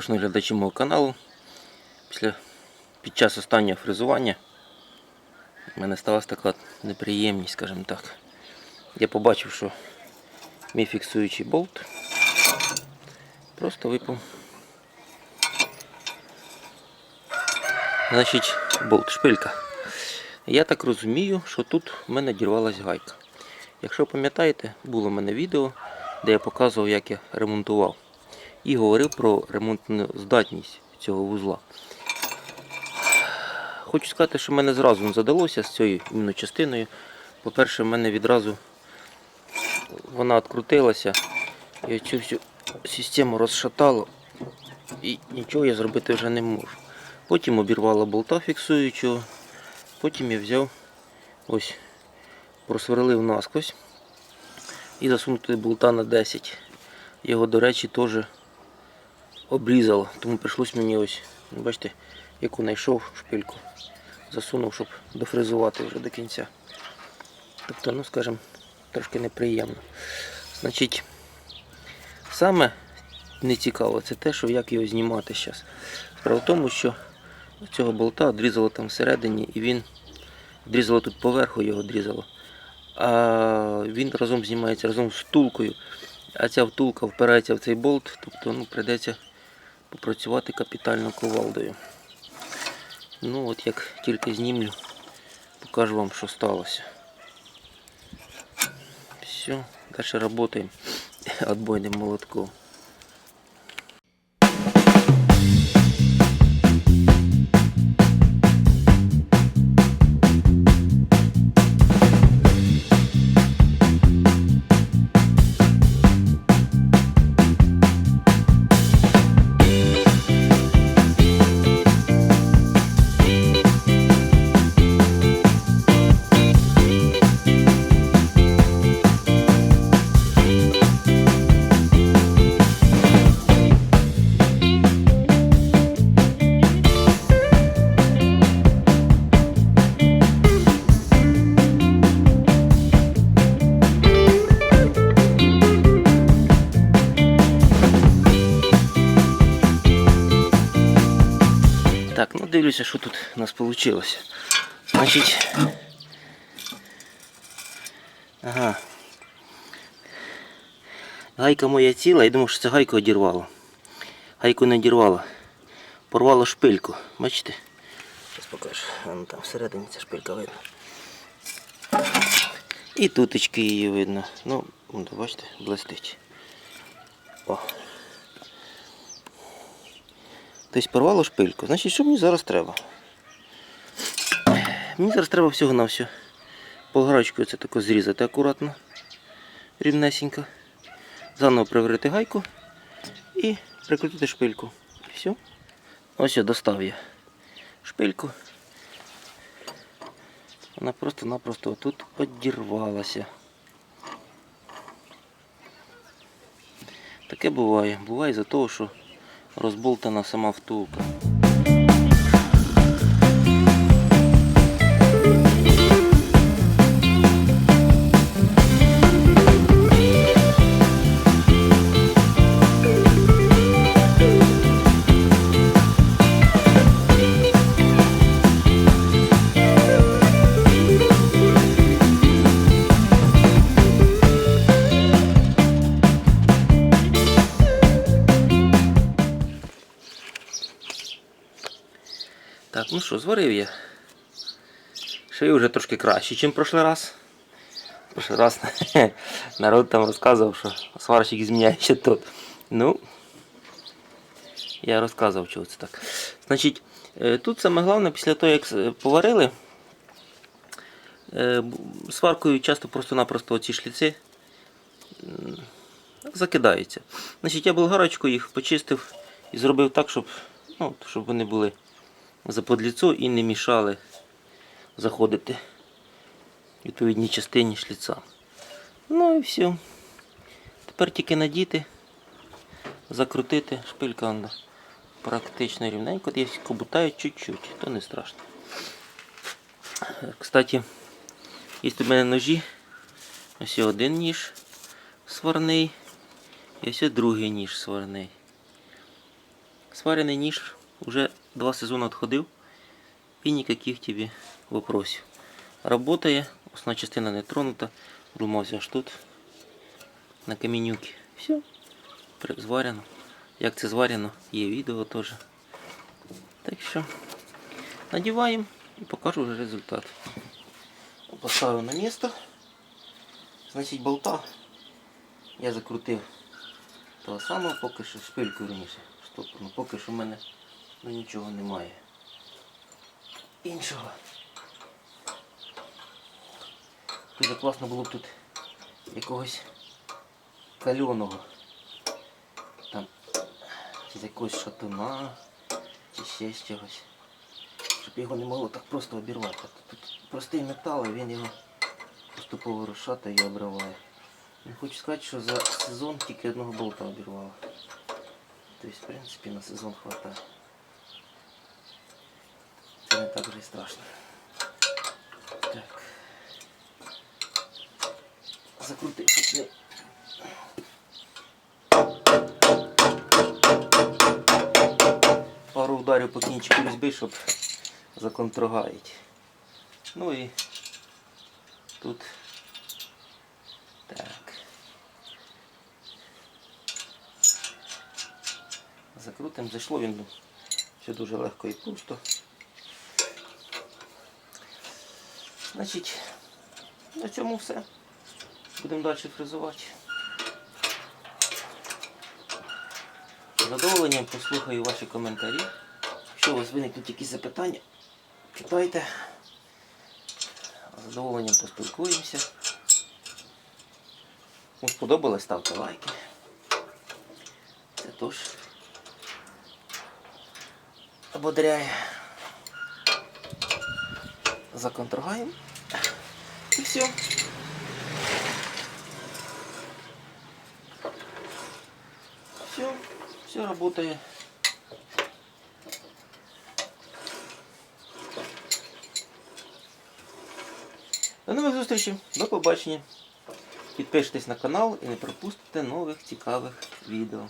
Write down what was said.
Шановні глядачі мого каналу. Після, під час останнього фрезування в мене сталася така неприємність, скажімо так. Я побачив, що мій фіксуючий болт просто випав. Значить, болт шпилька. Я так розумію, що тут в мене дірвалась гайка. Якщо пам'ятаєте, було в мене відео, де я показував, як я ремонтував. І говорив про ремонтну здатність цього вузла. Хочу сказати, що мене зразу не задалося з цією іменно частиною. По-перше, в мене відразу вона відкрутилася і цю всю систему розшатало. І нічого я зробити вже не можу. Потім обірвало болта фіксуючого. Потім я взяв ось, просверлив наскось і засунув туди болта на 10. Його, до речі, теж обрізало, тому прийшлось мені ось, бачите, яку знайшов шпильку, засунув, щоб дофрезувати вже до кінця. Тобто, ну скажімо, трошки неприємно. Значить, саме не цікаво це те, що як його знімати зараз. Справа в тому, що цього болта відрізало там всередині і він відрізало тут поверху, його відрізало. А він разом знімається разом з втулкою. А ця втулка впирається в цей болт, тобто ну, прийдеться попрацювати капітально кувалдою. Ну от як тільки знімлю, покажу вам, що сталося. Все, далі працюємо отбойним молотком. Дивлюся, що тут у нас вийшло. Значить. Ага. Гайка моя ціла, я думав, що це гайку одірвало. Гайку не одірвало. Порвало шпильку. Бачите? Зараз покажу. А ну там всередині ця шпилька видно. І туточки її видно. Ну, бачите, блистить. О. Тобто порвало шпильку. Значить, що мені зараз треба? Мені зараз треба всього на все. Полгарочкою це тако зрізати акуратно, рівнесенько. Заново приварити гайку і прикрутити шпильку. І все. Ось я достав я шпильку. Вона просто-напросто тут одірвалася. Таке буває. Буває за того, що розболтана сама втулка. Так, ну що, зварив я. Шию вже трошки краще, ніж прошлий раз. Прошлий раз народ там розказував, що сварщик зміняє ще тут. Ну, я розказував, чого це так. Значить, е, тут саме головне, після того, як е, поварили, е, сваркою часто просто-напросто ці шліци закидаються. Значить, я болгарочкою їх почистив і зробив так, щоб, ну, щоб вони були заподліцо і не мішали заходити в відповідній частині шліца. Ну і все. Тепер тільки надіти, закрутити, шпилька практично рівненько, десь кобутають чуть-чуть, то не страшно. Кстати, є у мене ножі. Ось один ніж сварний і ось другий ніж сварний. Сварений ніж уже два сезони відходив і ніяких тобі вопросів. Работає, основна частина не тронута, румався аж тут, на камінюки. Все, зварено. Як це зварено, є відео теж. Так що надіваємо і покажу вже результат. Поставив на місце. Значить болта я закрутив того самого, поки що шпильку верніше. Штопорну. Поки що в мене ну, нічого немає. Іншого. Дуже класно було б тут якогось кальоного. Там чи з якогось шатуна, чи ще з чогось. Щоб його не могло так просто обірвати. Тут простий метал, і він його поступово розшатує і обриває. Не хочу сказати, що за сезон тільки одного болта обірвало. Тобто, в принципі, на сезон хватає. Не так вже і страшно. Так. Закрутив пару ударів по кінчику різьби, щоб законтрогаїти. Ну і тут так. Закрутим, зайшло він все дуже легко і просто. Значить, на цьому все. Будемо далі фрезувати. З задоволенням послухаю ваші коментарі. Якщо у вас виникнуть якісь запитання, питайте. З задоволенням поспілкуємося. Кому сподобалось, ставте лайки. Це теж ободряє. Законтрогаємо. І все. Все, все работает. До нових зустрічей, до побачення. Підпишитесь на канал і не пропустите нових цікавих відео.